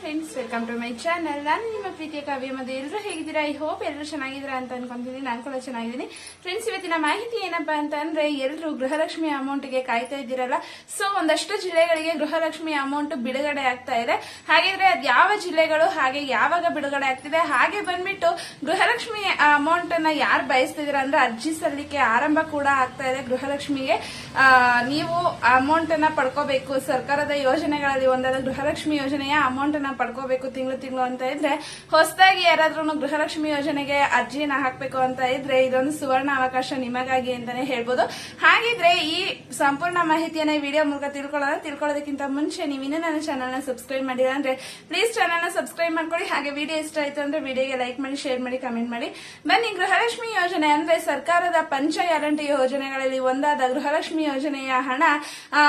Friends welcome to my channel ನಾನು ನಿಮ್ಮ ಪ್ರೀತಿಯ ಕಾವ್ಯ ಮತ್ತೆ ಎಲ್ಲರೂ ಹೇಗಿದ್ದೀರಾ? ಐ ಹೋಪ್ ಎಲ್ಲರೂ ಚೆನ್ನಾಗಿದ್ದೀರಾ ಅಂತ ಅನ್ಕೊಂತೀನಿ ನಾನು ಕೂಡ ಚೆನ್ನಾಗಿದ್ದೀನಿ. ಫ್ರೆಂಡ್ಸ್ ಇವತ್ತಿನ ಮಾಹಿತಿ ಏನಪ್ಪಾ ಅಂತ ಅಂದ್ರೆ ಎಲ್ಲರೂ ಗೃಹಲಕ್ಷ್ಮಿ ಅಮೌಂಟ್ಗೆ ಕಾಯ್ತಾ ಇದ್ದೀರಲ್ಲ ಸೊ ಒಂದಷ್ಟು ಜಿಲ್ಲೆಗಳಿಗೆ ಗೃಹಲಕ್ಷ್ಮಿ ಅಮೌಂಟ್ ಬಿಡುಗಡೆ ಆಗ್ತಾ ಇದೆ. ಹಾಗಿದ್ರೆ ಅದು ಯಾವ ಜಿಲ್ಲೆಗಳು, ಹಾಗೆ ಯಾವಾಗ ಬಿಡುಗಡೆ ಆಗ್ತಿದೆ? ಹಾಗೆ ಬಂದ್ಬಿಟ್ಟು ಗೃಹಲಕ್ಷ್ಮಿ ಅಮೌಂಟ್ ಅನ್ನ ಯಾರು ಬಯಸ್ತಿದ್ದೀರಾ ಅಂದ್ರೆ ಅರ್ಜಿ ಸಲ್ಲಿಕೆ ಆರಂಭ ಕೂಡ ಆಗ್ತಾ ಇದೆ ಗೃಹಲಕ್ಷ್ಮಿಗೆ. ನೀವು ಅಮೌಂಟ್ ಅನ್ನ ಪಡ್ಕೋಬೇಕು. ಸರ್ಕಾರದ ಯೋಜನೆಗಳಲ್ಲಿ ಒಂದಾದ ಗೃಹಲಕ್ಷ್ಮಿ ಯೋಜನೆಯ ಅಮೌಂಟ್ ಅನ್ನ ಪಡ್ಕೋಬೇಕು ತಿಂಗಳು ತಿಂಗಳು ಅಂತ ಇದ್ರೆ, ಹೊಸದಾಗಿ ಯಾರಾದ್ರೂ ಗೃಹಲಕ್ಷ್ಮಿ ಯೋಜನೆಗೆ ಅರ್ಜಿಯನ್ನ ಹಾಕ್ಬೇಕು ಅಂತ ಇದ್ರೆ ಇದೊಂದು ಸುವರ್ಣ ಅವಕಾಶ ನಿಮಗಾಗಿ ಅಂತಾನೆ ಹೇಳ್ಬೋದು. ಹಾಗಿದ್ರೆ ಈ ಸಂಪೂರ್ಣ ಮಾಹಿತಿಯನ್ನ ಈ ವಿಡಿಯೋ ಮೂಲಕ ತಿಳ್ಕೊಳ್ಳೋಣ. ತಿಳ್ಕೊಳ್ಳೋದಕ್ಕಿಂತ ಮುಂಚೆ ನೀವು ನನ್ನ ಚಾನಲ್ನ ಸಬ್ಸ್ಕ್ರೈಬ್ ಮಾಡಿಲ್ಲ ಅಂದ್ರೆ ಪ್ಲೀಸ್ ಚಾನಲ್ನ ಸಬ್ಸ್ಕ್ರೈಬ್ ಮಾಡ್ಕೊಳ್ಳಿ. ಹಾಗೆ ವಿಡಿಯೋ ಇಷ್ಟ ಆಯ್ತು ಅಂದ್ರೆ ವಿಡಿಯೋಗೆ ಲೈಕ್ ಮಾಡಿ ಶೇರ್ ಮಾಡಿ ಕಮೆಂಟ್ ಮಾಡಿ. ಬನ್ನಿ, ಗೃಹಲಕ್ಷ್ಮಿ ಯೋಜನೆ ಅಂದ್ರೆ ಸರ್ಕಾರದ ಪಂಚ ಗ್ಯಾರಂಟಿ ಯೋಜನೆಗಳಲ್ಲಿ ಒಂದಾದ ಗೃಹಲಕ್ಷ್ಮಿ ಯೋಜನೆಯ ಹಣ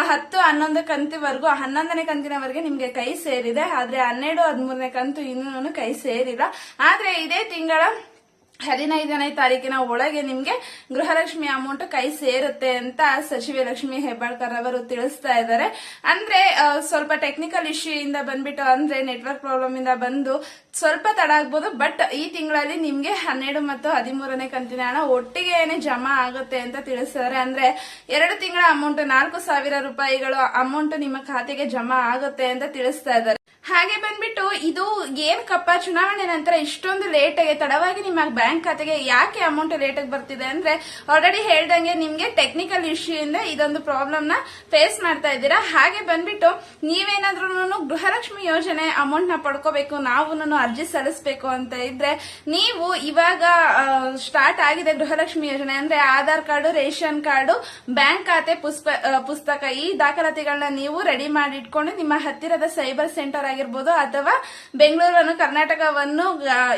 ಹತ್ತು ಹನ್ನೊಂದು ಕಂತಿವರೆಗೂ, ಹನ್ನೊಂದನೇ ಕಂತಿನವರೆಗೆ ನಿಮಗೆ ಕೈ ಸೇರಿದೆ. ಆದ್ರೆ ಹನ್ನೆರಡು, ಹದಿಮೂರನೇ ಕಂತು ಇನ್ನೂ ನಾನು ಕೈ ಸೇರಿಲ್ಲ. ಆದ್ರೆ ಇದೇ ತಿಂಗಳ ಹದಿನೈದನೇ ತಾರೀಕಿನ ಒಳಗೆ ನಿಮ್ಗೆ ಗೃಹಲಕ್ಷ್ಮಿ ಅಮೌಂಟ್ ಕೈ ಸೇರುತ್ತೆ ಅಂತ ಸಚಿವೆ ಲಕ್ಷ್ಮಿ ಹೆಬ್ಬಾಳ್ಕರ್ ಅವರು ತಿಳಿಸ್ತಾ ಇದ್ದಾರೆ. ಅಂದ್ರೆ ಸ್ವಲ್ಪ ಟೆಕ್ನಿಕಲ್ ಇಶ್ಯೂ ಇಂದ ಬಂದ್ಬಿಟ್ಟು, ಅಂದ್ರೆ ನೆಟ್ವರ್ಕ್ ಪ್ರಾಬ್ಲಮ್ ಇಂದ ಬಂದು ಸ್ವಲ್ಪ ತಡ ಆಗ್ಬೋದು ಬಟ್ ಈ ತಿಂಗಳಲ್ಲಿ ನಿಮ್ಗೆ ಹನ್ನೆರಡು ಮತ್ತು ಹದಿಮೂರನೇ ಕಂತಿನ ಹಣ ಒಟ್ಟಿಗೆನೆ ಜಮಾ ಆಗುತ್ತೆ ಅಂತ ತಿಳಿಸಿದ್ದಾರೆ. ಅಂದ್ರೆ, ಎರಡು ತಿಂಗಳ ಅಮೌಂಟ್ ನಾಲ್ಕು ಸಾವಿರ ರೂಪಾಯಿಗಳು ಅಮೌಂಟ್ ನಿಮ್ಮ ಖಾತೆಗೆ ಜಮಾ ಆಗುತ್ತೆ ಅಂತ ತಿಳಿಸ್ತಾ ಇದ್ದಾರೆ. ಹಾಗೆ ಬಂದ್ಬಿಟ್ಟು ಇದು ಏನ್ ಕಪ್ಪ? ಚುನಾವಣೆ ನಂತರ ಇಷ್ಟೊಂದು ಲೇಟ್ ಆಗಿ ತಡವಾಗಿ ನಿಮ್ಮ ಬ್ಯಾಂಕ್ ಖಾತೆಗೆ ಯಾಕೆ ಅಮೌಂಟ್ ಲೇಟ್ ಆಗಿ ಬರ್ತಿದೆ? ಅಂದ್ರೆ ಆಲ್ರೆಡಿ ಹೇಳ್ದಂಗೆ ನಿಮ್ಗೆ ಟೆಕ್ನಿಕಲ್ ಇಶ್ಯೂ ಇಂದ ಇದೊಂದು ಪ್ರಾಬ್ಲಮ್ನ ಫೇಸ್ ಮಾಡ್ತಾ ಇದ್ದೀರಾ. ಹಾಗೆ ಬಂದ್ಬಿಟ್ಟು ನೀವೇನಾದ್ರೂ ಗೃಹಲಕ್ಷ್ಮಿ ಯೋಜನೆ ಅಮೌಂಟ್ನ ಪಡ್ಕೋಬೇಕು ನಾವು ಅರ್ಜಿ ಸಲ್ಲಿಸಬೇಕು ಅಂತ ಇದ್ರೆ ನೀವು ಇವಾಗ ಸ್ಟಾರ್ಟ್ ಆಗಿದೆ ಗೃಹಲಕ್ಷ್ಮಿ ಯೋಜನೆ. ಅಂದ್ರೆ Aadhaar card, ration card bank ಖಾತೆ ಪುಸ್ತಕ ಈ ದಾಖಲಾತಿಗಳನ್ನ ನೀವು ರೆಡಿ ಮಾಡಿ ಇಟ್ಕೊಂಡು ನಿಮ್ಮ ಹತ್ತಿರದ ಸೈಬರ್ ಸೆಂಟರ್ ಆಗಿರ್ಬೋದು ಅಥವಾ ಬೆಂಗಳೂರನ್ನು, ಕರ್ನಾಟಕವನ್ನು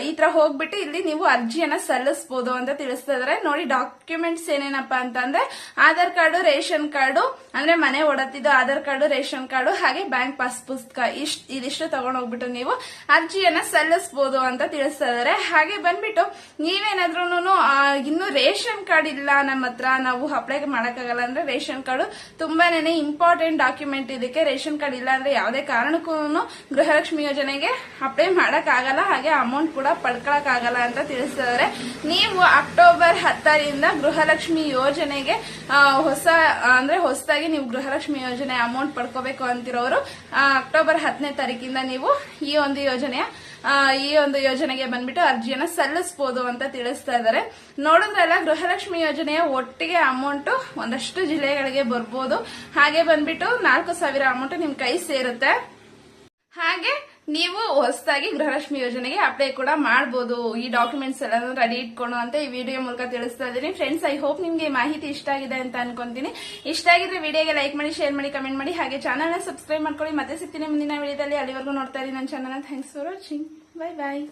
ಈ ತರ ಹೋಗ್ಬಿಟ್ಟು ಇಲ್ಲಿ ನೀವು ಅರ್ಜಿಯನ್ನ ಸಲ್ಲಿಸಬಹುದು ಅಂತ ತಿಳಿಸ್ತಾ ಇದಾರೆ ನೋಡಿ ಡಾಕ್ಯುಮೆಂಟ್ಸ್ ಏನೇನಪ್ಪ ಅಂತಂದ್ರೆ ಆಧಾರ್ ಕಾರ್ಡು, ರೇಷನ್ ಕಾರ್ಡು, ಅಂದ್ರೆ ಮನೆ ಓಡತ್ತಿದ್ದು ಆಧಾರ್ ಕಾರ್ಡು, ರೇಷನ್ ಕಾರ್ಡು, ಹಾಗೆ ಬ್ಯಾಂಕ್ ಪಾಸ್ ಪುಸ್ತಕ, ಇಷ್ಟ, ಇದಿಷ್ಟು ತಗೊಂಡೋಗ್ಬಿಟ್ಟು ನೀವು ಅರ್ಜಿಯನ್ನ ಸಲ್ಲಿಸಬಹುದು ಅಂತ ತಿಳಿಸ್ತಾ ಇದಾರೆ ಹಾಗೆ ಬಂದ್ಬಿಟ್ಟು ನೀವೇನಾದ್ರೂ ಇನ್ನು ರೇಷನ್ ಕಾರ್ಡ್ ಇಲ್ಲ ನಮ್ಮ ಹತ್ರ, ನಾವು ಅಪ್ಲೈ ಮಾಡಕ್ಕಾಗಲ್ಲ ಅಂದ್ರೆ ರೇಷನ್ ಕಾರ್ಡು ತುಂಬಾನೇ ಇಂಪಾರ್ಟೆಂಟ್ ಡಾಕ್ಯುಮೆಂಟ್ ಇದಕ್ಕೆ. ರೇಷನ್ ಕಾರ್ಡ್ ಇಲ್ಲ ಅಂದ್ರೆ ಯಾವುದೇ ಕಾರಣಕ್ಕೂ ಗೃಹಲಕ್ಷ್ಮಿ ಯೋಜನೆಗೆ ಅಪ್ಲೈ ಆಗಲ್ಲ ಹಾಗೆ ಅಮೌಂಟ್ ಕೂಡ ಪಡ್ಕೊಳಕ್ ಆಗಲ್ಲ ಅಂತ ತಿಳಿಸಿದ್ದಾರೆ ನೀವು ಅಕ್ಟೋಬರ್ ಹತ್ತರಿಂದ ಗೃಹಲಕ್ಷ್ಮಿ ಯೋಜನೆಗೆ ಹೊಸ, ಅಂದ್ರೆ ಹೊಸದಾಗಿ ನೀವು ಗೃಹಲಕ್ಷ್ಮಿ ಯೋಜನೆ ಅಮೌಂಟ್ ಪಡ್ಕೋಬೇಕು ಅಂತಿರೋರು ಅಕ್ಟೋಬರ್ ಹತ್ತನೇ ತಾರೀಕಿಂದ ನೀವು ಈ ಒಂದು ಯೋಜನೆಯ ಈ ಒಂದು ಯೋಜನೆಗೆ ಬಂದ್ಬಿಟ್ಟು ಅರ್ಜಿಯನ್ನ ಸಲ್ಲಿಸಬಹುದು ಅಂತ ತಿಳಿಸ್ತಾ ಇದ್ದಾರೆ. ನೋಡಿದ್ರಲ್ಲ, ಗೃಹಲಕ್ಷ್ಮಿ ಯೋಜನೆಯ ಒಟ್ಟಿಗೆ ಅಮೌಂಟ್ ಒಂದಷ್ಟು ಜಿಲ್ಲೆಗಳಿಗೆ ಬರ್ಬೋದು. ಹಾಗೆ ಬಂದ್ಬಿಟ್ಟು ನಾಲ್ಕು ಸಾವಿರ ಅಮೌಂಟ್ ನಿಮ್ ಕೈ ಸೇರುತ್ತೆ. ಹಾಗೆ ನೀವು ಹೊಸದಾಗಿ ಗೃಹಲಕ್ಷ್ಮಿ ಯೋಜನೆಗೆ ಅಪ್ಲೈ ಕೂಡ ಮಾಡಬಹುದು ಈ ಡಾಕ್ಯುಮೆಂಟ್ಸ್ ಎಲ್ಲ ರೆಡಿ ಇಟ್ಕೊಂಡು ಅಂತ ಈ ವಿಡಿಯೋ ಮೂಲಕ ತಿಳಿಸ್ತಾ ಇದ್ದೀನಿ. ಫ್ರೆಂಡ್ಸ್ ಐ ಹೋಪ್ ನಿಮಗೆ ಮಾಹಿತಿ ಇಷ್ಟ ಆಗಿದೆ ಅಂತ ಅನ್ಕೊಂತೀನಿ. ಇಷ್ಟ ಆಗಿದ್ರೆ ವಿಡಿಯೋಗೆ ಲೈಕ್ ಮಾಡಿ ಶೇರ್ ಮಾಡಿ ಕಮೆಂಟ್ ಮಾಡಿ. ಹಾಗೆ ಚಾನಲ್ನ ಸಬ್ಸ್ಕ್ರೈಬ್ ಮಾಡ್ಕೊಳ್ಳಿ. ಮತ್ತೆ ಸಿಗ್ತೀನಿ ಮುಂದಿನ ವಿಡಿಯೋದಲ್ಲಿ ಅಲ್ಲಿವರೆಗೂ ನೋಡ್ತಾ ಇದ್ದೀನಿ ನನ್ನ channel thanks for watching bye bye